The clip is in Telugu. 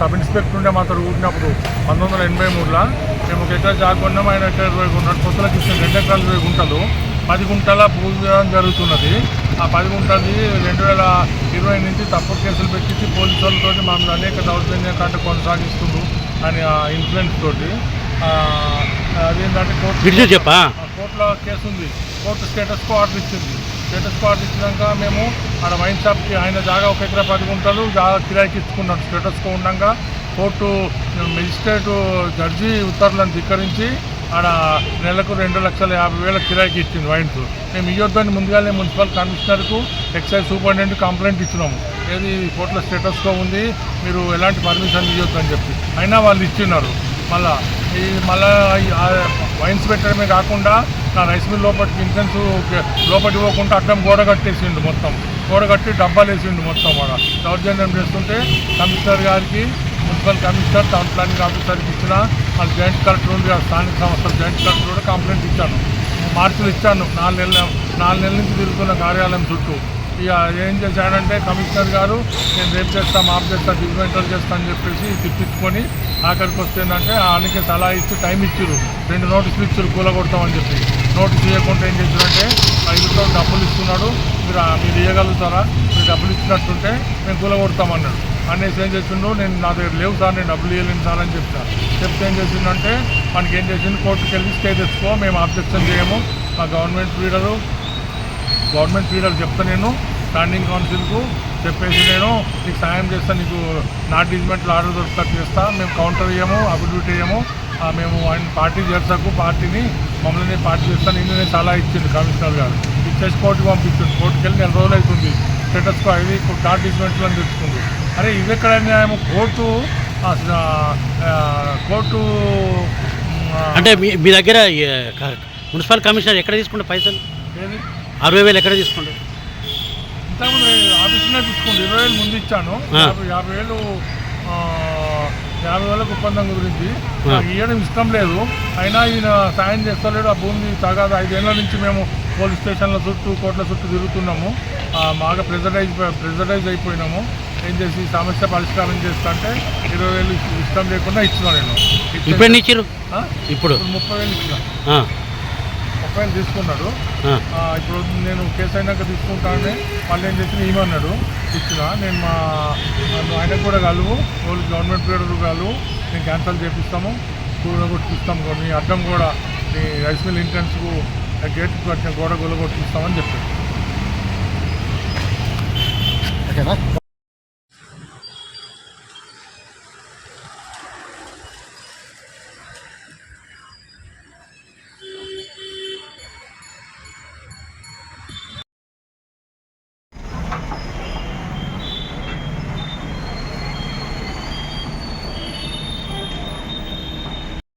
సబ్ ఇన్స్పెక్టర్ ఉండే మాతో ఊరినప్పుడు పంతొమ్మిది వందల ఎనభై మూడులో మేము ఒక ఎకరా జాగా ఆయన ఎకరా ఇరవై కొన్నాడు కొత్తలకు ఇచ్చిన రెండు ఎకరాలు ఇరవై గుంటలు పది గుంటల భూవివాదం జరుగుతున్నది. ఆ పది గుంటది రెండు వేల ఇరవై నుంచి తప్పుడు కేసులు పెట్టించి పోలీసు వాళ్ళతో మమ్మల్ని అనేక దౌర్జన్య కంటే కొనసాగిస్తుండ్రు అని ఆ ఇన్ఫ్లుయెన్స్ తోటి. అదేంటంటే కోర్టు చెప్పా? ఆ కోర్టులో కేసు ఉంది కోర్టు స్టేటస్ కో ఆర్డర్ ఇచ్చింది. స్టేటస్ కార్డు ఇచ్చినాక మేము ఆడ వైన్ షాప్కి ఆయన జాగా ఒక ఎకరా పది గుంటలు జాగా కిరాయికి ఇచ్చుకున్నాం స్టేటస్తో ఉండగా కోర్టు మెజిస్ట్రేట్ జడ్జి ఉత్తర్వులను ధిక్కరించి ఆడ నెలకు రెండు లక్షల యాభై వేల కిరాయికి ఇచ్చింది వైన్స్. మేము ఇవ్వద్దని ముందుగానే మున్సిపల్ కమిషనర్కు ఎక్సైజ్ సూపరింటెండెంట్ కంప్లైంట్ ఇచ్చినాము. ఏది కోర్టులో స్టేటస్తో ఉంది మీరు ఎలాంటి పర్మిషన్ ఇవ్వద్దని చెప్పి. అయినా వాళ్ళు ఇచ్చిన్నారు మళ్ళా ఈ మళ్ళా వైన్స్ పెట్టడమే కాకుండా నా రైస్ మిల్ లోపలికి ఇన్సెన్స్ లోపలికి పోకుండా అడ్డం గోడ కట్టేసిండు మొత్తం. గోడ కట్టి డబ్బాలు వేసిండు మొత్తం వాడ దౌర్జన్యం చేస్తుంటే కమిషనర్ గారికి మున్సిపల్ కమిషనర్ టౌన్ ప్లానింగ్ ఆఫీసర్కి ఇచ్చిన వాళ్ళు జాయింట్ కలెక్టర్ ఉంది స్థానిక సంస్థల జాయింట్ కలెక్టర్ కూడా కంప్లైంట్ ఇచ్చాను. మార్కులు ఇచ్చాను. నాలుగు నెలల నాలుగు నెలల నుంచి తిరుగుతున్న కార్యాలయం చుట్టూ. ఇక ఏం చేశాడంటే కమిషనర్ గారు నేను రేపు చేస్తా మాప్ చేస్తా డిస్మెంటల్ చేస్తా అని చెప్పేసి తిప్పించుకొని ఆఖరికి వస్తే ఏంటంటే ఆయనకి సలహా ఇచ్చి టైం ఇచ్చారు రెండు నోటీసులు ఇచ్చారు కూలగొడతామని చెప్పి. నోటీస్ ఇవ్వకుండా ఏం చేశారంటే ఐదుతో డబ్బులు ఇస్తున్నాడు మీరు మీరు ఇవ్వగలుగుతారా మీరు డబ్బులు ఇచ్చినట్టుంటే మేము కూలగొడతామన్నాడు. అనేసి ఏం చేసిండు నేను నా దగ్గర లేవు సార్ నేను డబ్బులు ఇవ్వలేను సార్ అని చెప్తా. చెప్తే ఏం చేసిందంటే మనకి ఏం చేసింది కోర్టుకి వెళ్ళి స్టే తెచ్చుకో మేము ఆబ్జెక్షన్ చేయము. మా గవర్నమెంట్ లీడరు గవర్నమెంట్ లీడర్ చెప్తా నేను స్టాండింగ్ కౌన్సిల్కు చెప్పేసి నేను నీకు సాయం చేస్తా నీకు నా డిజిమెంట్లో ఆర్డర్ దొరుకుతా చేస్తా. మేము కౌంటర్ ఇయ్యము అఫిడవిట్ ఇయ్యము మేము ఆయన పార్టీ చేర్చకు పార్టీని మమ్మల్ని పార్టీ చేస్తాను నిన్న నేను సలహా ఇచ్చింది కమిషనర్ గారు. ఇచ్చేసి కోర్టుకు పంపించింది కోర్టుకు వెళ్ళి నెల రోజులు అవుతుంది. స్టేటస్కో ఇది డాట్ డిజిమెంట్లో అని తెచ్చుకుంది. అరే ఇది ఎక్కడ న్యాయం కోర్టు కోర్టు అంటే మీ మీ దగ్గర మున్సిపల్ కమిషనర్ ఎక్కడ తీసుకుంటే పైసలు? ఏది? అరవై వేలు ఎక్కడ తీసుకుంటారు? ఇంతకుముందు ఆఫీసులో తీసుకోండి ఇరవై వేలు ముందు ఇచ్చాను. యాభై వేలు యాభై వేలకు ఒప్పందం గురించి ఇవ్వడం ఇష్టం లేదు. అయినా ఈయన సాయం చేస్తలేడు ఆ భూమి తగాదు. ఐదేళ్ళ నుంచి మేము పోలీస్ స్టేషన్ల చుట్టూ కోట్ల చుట్టూ తిరుగుతున్నాము. బాగా ప్రెజరైజ్ ప్రెజరైజ్ అయిపోయినాము. ఏం చేసి సమస్య పరిష్కారం చేస్తా అంటే ఇరవై వేలు ఇష్టం లేకుండా ఇచ్చిన నేను? ఇప్పుడు? ఇప్పుడు ముప్పై వేలు ఇచ్చిన. వేలు తీసుకున్నాడు. ఇప్పుడు నేను కేసు అయినాక తీసుకుంటానని మళ్ళీ ఏం చేసిన ఏమన్నాడు ఇచ్చిన నేను మా ఆయనకు కూడా కలువు వాళ్ళు గవర్నమెంట్ పీరియడ్ కలువు నేను క్యాన్సల్ చేపిస్తాము కూడా కొట్టిస్తాము కూడా నీ అడ్డం కూడా నీ రైస్ మిల్ ఇంటెన్స్కు గేట్ కట్టిన గోడ గొల్ల కొట్టిస్తామని చెప్పాడు. ఓకేనా?